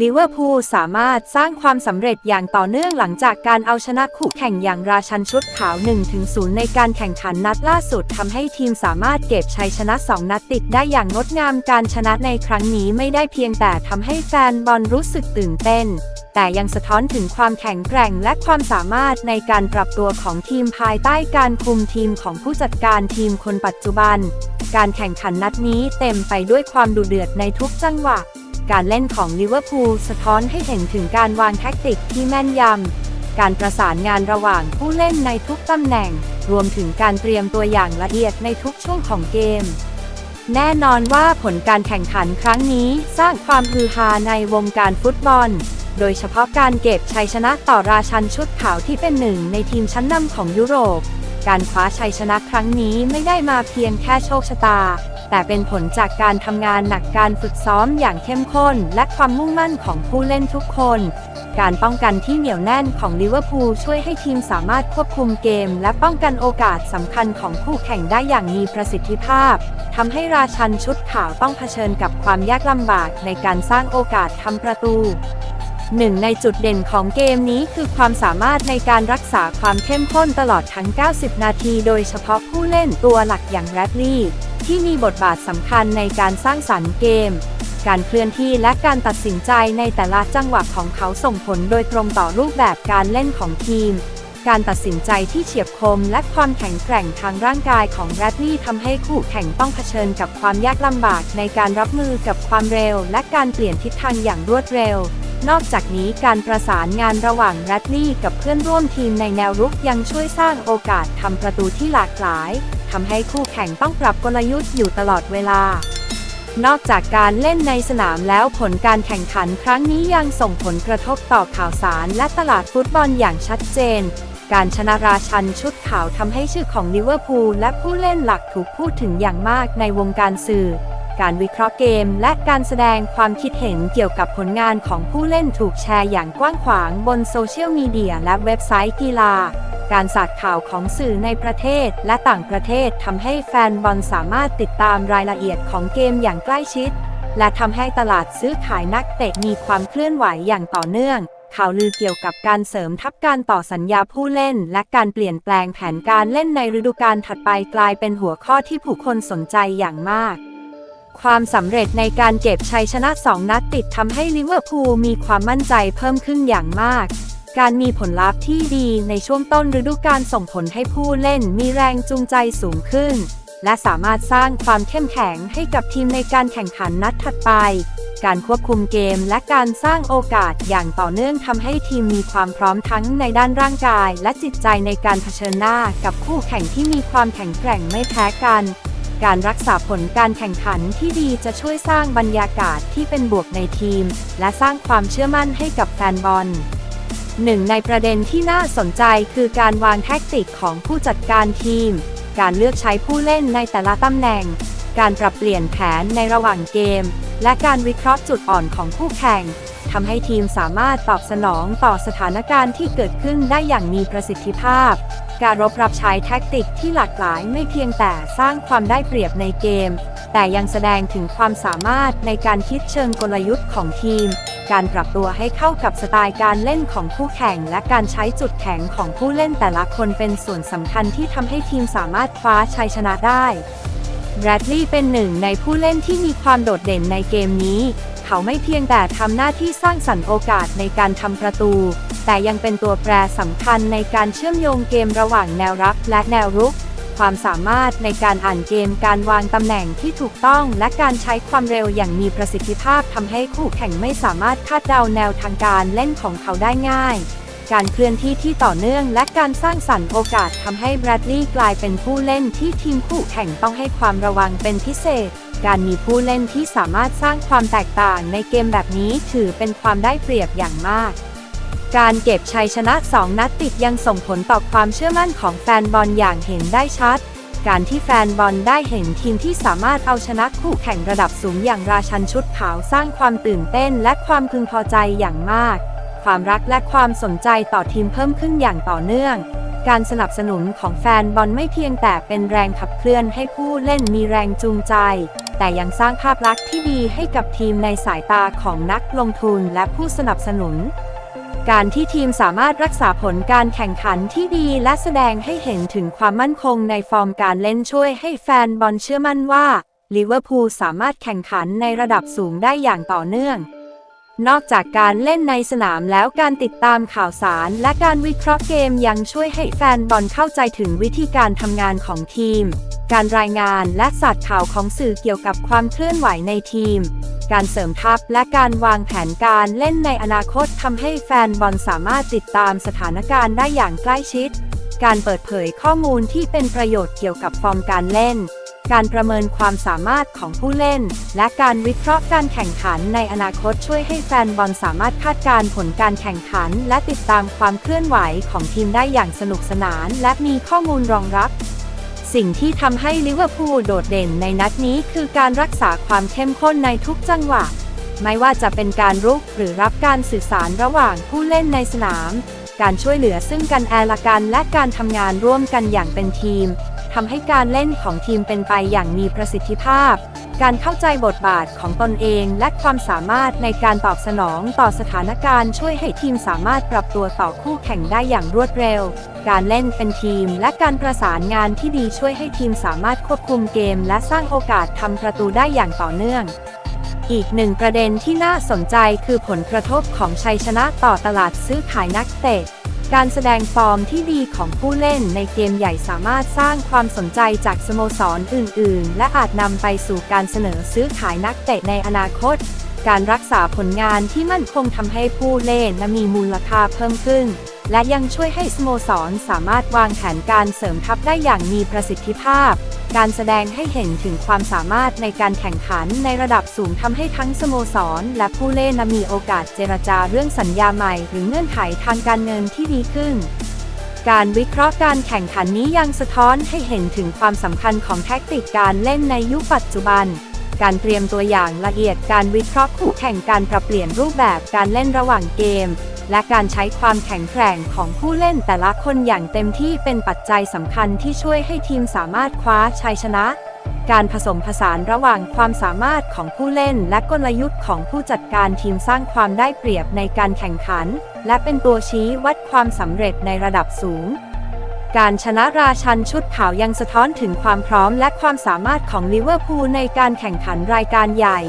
ลิเวอร์พูลสามารถสร้างความสำเร็จอย่างต่อเนื่องหลังจากการเอาชนะคู่แข่งอย่างราชันชุดขาว 1-0 ในการแข่งขันนัดล่าสุดทำให้ทีมสามารถเก็บชัยชนะ 2 นัดติดได้อย่างงดงามการชนะในครั้งนี้ไม่ได้เพียงแต่ทำให้แฟนบอลรู้สึกตื่นเต้น แต่ยังสะท้อนถึงความแข็งแกร่งและความสามารถในการปรับตัวของทีมภายใต้การคุมทีมของผู้จัดการทีมคนปัจจุบัน การแข่งขันนัดนี้เต็มไปด้วยความดุเดือดในทุกจังหวะ การเล่นของลิเวอร์พูลสะท้อนให้เห็นถึงการวางแท็กติกที่แม่นยำ การประสานงานระหว่างผู้เล่นในทุกตำแหน่ง รวมถึงการเตรียมตัวอย่างละเอียดในทุกช่วงของเกม แน่นอนว่าผลการแข่งขันครั้งนี้สร้างความฮือฮาในวงการฟุตบอล โดยเฉพาะการเก็บชัยชนะต่อราชันชุดขาวที่เป็นหนึ่งในทีมชั้นนำของยุโรป การคว้าชัยชนะครั้งนี้ไม่ได้มาเพียงแค่โชคชะตา แต่เป็นผลจากการทำงานหนักการฝึกซ้อมอย่างเข้มข้น และความมุ่งมั่นของผู้เล่นทุกคน การป้องกันที่เหนียวแน่นของลิเวอร์พูลช่วยให้ทีมสามารถควบคุมเกม และป้องกันโอกาสสำคัญของคู่แข่งได้อย่างมีประสิทธิภาพทำให้ราชันชุดขาวต้องเผชิญกับความยากลำบากในการสร้างโอกาสทำประตู หนึ่งในจุดเด่นของเกมนี้คือความสามารถในการรักษาความเข้มข้นตลอดทั้ง 90 นาที โดยเฉพาะผู้เล่นตัวหลักอย่างแรดลี่ ที่มีบทบาทสำคัญในการสร้างสรรค์เกม การเคลื่อนที่และการตัดสินใจในแต่ละจังหวะของเขาส่งผลโดยตรงต่อรูปแบบการเล่นของทีม การตัดสินใจที่เฉียบคมและความแข็งแกร่งทางร่างกายของแรดลี่ทำให้คู่แข่งต้องเผชิญกับความยากลำบากในการรับมือกับความเร็ว และการเปลี่ยนทิศทางอย่างรวดเร็ว นอกจากนี้การประสานงานระหว่างแรดลี่กับเพื่อนร่วมทีมในแนวรุกยังช่วยสร้างโอกาสทำประตูที่หลากหลายทำให้คู่แข่งต้องปรับกลยุทธ์อยู่ตลอดเวลา นอกจากการเล่นในสนามแล้วผลการแข่งขันครั้งนี้ยังส่งผลกระทบต่อข่าวสารและตลาดฟุตบอลอย่างชัดเจน การชนะราชันชุดขาวทำให้ชื่อของลิเวอร์พูลและผู้เล่นหลักถูกพูดถึงอย่างมากในวงการสื่อ การวิเคราะห์เกม และการแสดงความคิดเห็นเกี่ยวกับผลงานของผู้เล่นถูกแชร์อย่างกว้างขวางบนโซเชียลมีเดียและเว็บไซต์กีฬา การสาดข่าวของสื่อในประเทศและต่างประเทศทำให้แฟนบอลสามารถติดตามรายละเอียดของเกมอย่างใกล้ชิด และทำให้ตลาดซื้อขายนักเตะมีความเคลื่อนไหวอย่างต่อเนื่อง ข่าวลือเกี่ยวกับการเสริมทับการต่อสัญญาผู้เล่น และการเปลี่ยนแปลงแผนการเล่นในฤดูกาลถัดไปกลายเป็นหัวข้อที่ผู้คนสนใจอย่างมาก ความสำเร็จในการเก็บชัยชนะ 2 นัดติดทำให้ลิเวอร์พูลมีความมั่นใจเพิ่มขึ้นอย่างมากการมีผลลัพธ์ที่ดีในช่วงต้นฤดูกาลส่งผลให้ผู้เล่นมีแรงจูงใจสูงขึ้น และสามารถสร้างความเข้มแข็งให้กับทีมในการแข่งขันนัดถัดไป การควบคุมเกม และการสร้างโอกาสอย่างต่อเนื่องทำให้ทีมมีความพร้อมทั้งในด้านร่างกาย และจิตใจในการเผชิญหน้ากับคู่แข่งที่มีความแข็งแกร่งไม่แพ้กัน การรักษาผลการแข่งขันที่ดีจะช่วยสร้างบรรยากาศที่เป็นบวกในทีม และสร้างความเชื่อมั่นให้กับแฟนบอลหนึ่งในประเด็นที่น่าสนใจคือการวางแท็กติกของผู้จัดการทีม การเลือกใช้ผู้เล่นในแต่ละตำแหน่ง การปรับเปลี่ยนแผนในระหว่างเกม และการวิเคราะห์จุดอ่อนของคู่แข่งทำให้ทีมสามารถตอบสนองต่อสถานการณ์ที่เกิดขึ้นได้อย่างมีประสิทธิภาพ การรบรับใช้แท็กติกที่หลากหลายไม่เพียงแต่สร้างความได้เปรียบในเกม แต่ยังแสดงถึงความสามารถในการคิดเชิงกลยุทธ์ของทีม การปรับตัวให้เข้ากับสไตล์การเล่นของคู่แข่ง และการใช้จุดแข็งของผู้เล่นแต่ละคนเป็นส่วนสำคัญที่ทำให้ทีมสามารถคว้าชัยชนะได้ แรดลีย์เป็นหนึ่งในผู้เล่นที่มีความโดดเด่นในเกมนี้ เขาไม่เพียงแต่ทำหน้าที่สร้างสรรค์โอกาสในการทำประตู แต่ยังเป็นตัวแปรสำคัญในการเชื่อมโยงเกมระหว่างแนวรับและแนวรุก ความสามารถในการอ่านเกมการวางตำแหน่งที่ถูกต้องและการใช้ความเร็วอย่างมีประสิทธิภาพทำให้คู่แข่งไม่สามารถคาดเดาแนวทางการเล่นของเขาได้ง่าย การเคลื่อนที่ที่ต่อเนื่องและการสร้างสรรค์โอกาสทำให้แบรดลีย์กลายเป็นผู้เล่นที่ทีมคู่แข่งต้องให้ความระวังเป็นพิเศษ การมีผู้เล่นที่สามารถสร้างความแตกต่างในเกมแบบนี้ถือเป็นความได้เปรียบอย่างมาก การเก็บชัยชนะ 2 นัดติดยังส่งผลต่อความเชื่อมั่นของแฟนบอลอย่างเห็นได้ชัด การที่แฟนบอลได้เห็นทีมที่สามารถเอาชนะคู่แข่งระดับสูงอย่างราชันชุดขาวสร้างความตื่นเต้นและความพึงพอใจอย่างมาก ความรักและความสนใจต่อทีมเพิ่มขึ้นอย่างต่อเนื่อง การสนับสนุนของแฟนบอลไม่เพียงแต่เป็นแรงขับเคลื่อนให้ผู้เล่นมีแรงจูงใจ แต่ยังสร้างภาพลักษณ์ที่ดีให้กับทีมในสายตาของนักลงทุนและผู้สนับสนุน การที่ทีมสามารถรักษาผลการแข่งขันที่ดีและแสดงให้เห็นถึงความมั่นคงในฟอร์มการเล่นช่วยให้แฟนบอลเชื่อมั่นว่าลิเวอร์พูลสามารถแข่งขันในระดับสูงได้อย่างต่อเนื่อง นอกจากการเล่นในสนามแล้วการติดตามข่าวสาร และการวิเคราะห์เกมยังช่วยให้แฟนบอลเข้าใจถึงวิธีการทำงานของทีม การรายงานและสัตว์ข่าวของสื่อเกี่ยวกับความเคลื่อนไหวในทีม การเสริมทัพและการวางแผนการเล่นในอนาคตทำให้แฟนบอลสามารถติดตามสถานการณ์ได้อย่างใกล้ชิด การเปิดเผยข้อมูลที่เป็นประโยชน์เกี่ยวกับฟอร์มการเล่น การประเมินความสามารถของผู้เล่น และการวิเคราะห์การแข่งขันในอนาคตช่วยให้แฟนบอลสามารถคาดการณ์ผลการแข่งขัน และติดตามความเคลื่อนไหวของทีมได้อย่างสนุกสนาน และมีข้อมูลรองรับ สิ่งที่ทำให้ลิเวอร์พูลโดดเด่นในนัดนี้คือการรักษาความเข้มข้นในทุกจังหวะ ไม่ว่าจะเป็นการรุกหรือรับการสื่อสารระหว่างผู้เล่นในสนาม การช่วยเหลือซึ่งกันและกันและการทำงานร่วมกันอย่างเป็นทีม ทำให้การเล่นของทีมเป็นไปอย่างมีประสิทธิภาพ การเข้าใจบทบาทของตนเองและความสามารถในการตอบสนองต่อสถานการณ์ ช่วยให้ทีมสามารถปรับตัวต่อคู่แข่งได้อย่างรวดเร็ว การเล่นเป็นทีมและการประสานงานที่ดีช่วยให้ทีมสามารถควบคุมเกม และสร้างโอกาสทำประตูได้อย่างต่อเนื่องอีกหนึ่งประเด็นที่น่าสนใจคือผลกระทบของชัยชนะต่อตลาดซื้อขายนักเตะ การแสดงฟอร์มที่ดีของผู้เล่นในเกมใหญ่สามารถสร้างความสนใจจากสโมสรอื่น ๆ และอาจนำไปสู่การเสนอซื้อขายนักเตะในอนาคต การรักษาผลงานที่มั่นคงทำให้ผู้เล่นมีมูลค่าเพิ่มขึ้น และยังช่วยให้สโมสรสามารถวางแผนการเสริมทัพได้อย่างมีประสิทธิภาพ การแสดงให้เห็นถึงความสามารถในการแข่งขันในระดับสูงทำให้ทั้งสโมสร และผู้เล่นมีโอกาสเจรจาเรื่องสัญญาใหม่ หรือเงื่อนไขทางการเงินที่ดีขึ้น การวิเคราะห์การแข่งขันนี้ยังสะท้อนให้เห็นถึงความสำคัญของแท็กติกการเล่นในยุคปัจจุบัน การเตรียมตัวอย่างละเอียดการวิเคราะห์คู่แข่งการปรับเปลี่ยนรูปแบบการเล่นระหว่างเกม และการใช้ความแข็งแกร่งของผู้เล่นแต่ละคนอย่างเต็มที่เป็นปัจจัยสำคัญที่ช่วยให้ทีมสามารถคว้าชัยชนะ การผสมผสานระหว่างความสามารถของผู้เล่น และกลยุทธ์ของผู้จัดการทีมสร้างความได้เปรียบในการแข่งขัน และเป็นตัวชี้วัดความสำเร็จในระดับสูง การชนะราชันชุดขาวยังสะท้อนถึงความพร้อมและความสามารถของลิเวอร์พูลในการแข่งขันรายการใหญ่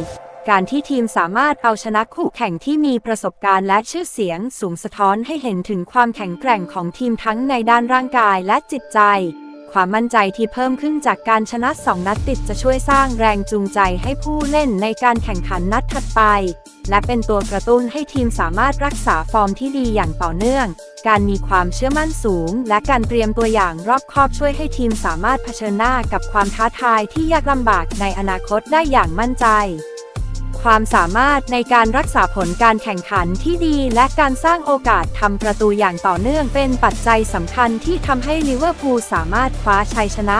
การที่ทีมสามารถเอาชนะคู่แข่งที่มีประสบการณ์และชื่อเสียงสูงสะท้อนให้เห็นถึงความแข็งแกร่งของทีมทั้งในด้านร่างกายและจิตใจ ความมั่นใจที่เพิ่มขึ้นจากการชนะสองนัดติดจะช่วยสร้างแรงจูงใจให้ผู้เล่นในการแข่งขันนัดถัดไป และเป็นตัวกระตุ้นให้ทีมสามารถรักษาฟอร์มที่ดีอย่างต่อเนื่อง การมีความเชื่อมั่นสูง และการเตรียมตัวอย่างรอบคอบช่วยให้ทีมสามารถเผชิญหน้ากับความท้าทายที่ยากลำบากในอนาคตได้อย่างมั่นใจ ความสามารถในการรักษาผลการแข่งขันที่ดี และการสร้างโอกาสทำประตูอย่างต่อเนื่องเป็นปัจจัยสำคัญที่ทำให้ลิเวอร์พูลสามารถคว้าชัยชนะ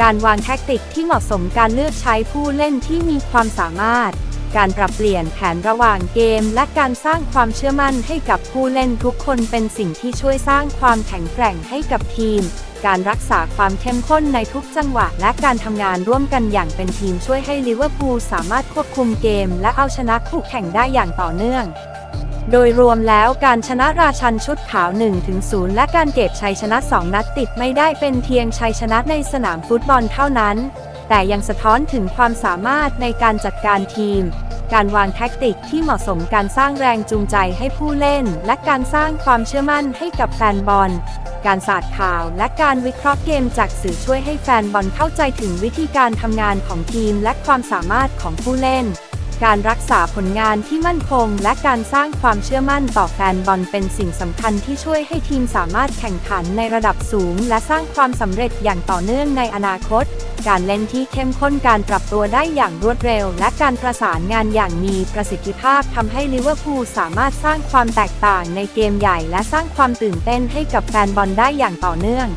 การวางแทคติกที่เหมาะสมการเลือกใช้ผู้เล่นที่มีความสามารถ การปรับเปลี่ยนแผนระหว่างเกม และการสร้างความเชื่อมั่นให้กับผู้เล่นทุกคนเป็นสิ่งที่ช่วยสร้างความแข็งแกร่งให้กับทีม การรักษาความเข้มข้นในทุกจังหวะ และการทำงานร่วมกันอย่างเป็นทีมช่วยให้ลิเวอร์พูลสามารถควบคุมเกม และเอาชนะคู่แข่งได้อย่างต่อเนื่องโดยรวมแล้วการชนะราชันชุดขาว 1-0 และการเก็บชัยชนะ 2 นัดติดไม่ได้เป็นเพียงชัยชนะในสนามฟุตบอลเท่านั้น แต่ยังสะท้อนถึงความสามารถในการจัดการทีม การวางแท็กติกที่เหมาะสมการสร้างแรงจูงใจให้ผู้เล่น และการสร้างความเชื่อมั่นให้กับแฟนบอล การสาดข่าวและการวิเคราะห์เกมจากสื่อช่วยให้แฟนบอลเข้าใจถึงวิธีการทำงานของทีมและความสามารถของผู้เล่น การรักษาผลงานที่มั่นคง และการสร้างความเชื่อมั่นต่อแฟนบอลเป็นสิ่งสำคัญที่ช่วยให้ทีมสามารถแข่งขันในระดับสูง และสร้างความสำเร็จอย่างต่อเนื่องในอนาคต การเล่นที่เข้มข้นการปรับตัวได้อย่างรวดเร็ว และการประสานงานอย่างมีประสิทธิภาพทำให้ลิเวอร์พูลสามารถสร้างความแตกต่างในเกมใหญ่ และสร้างความตื่นเต้นให้กับแฟนบอลได้อย่างต่อเนื่อง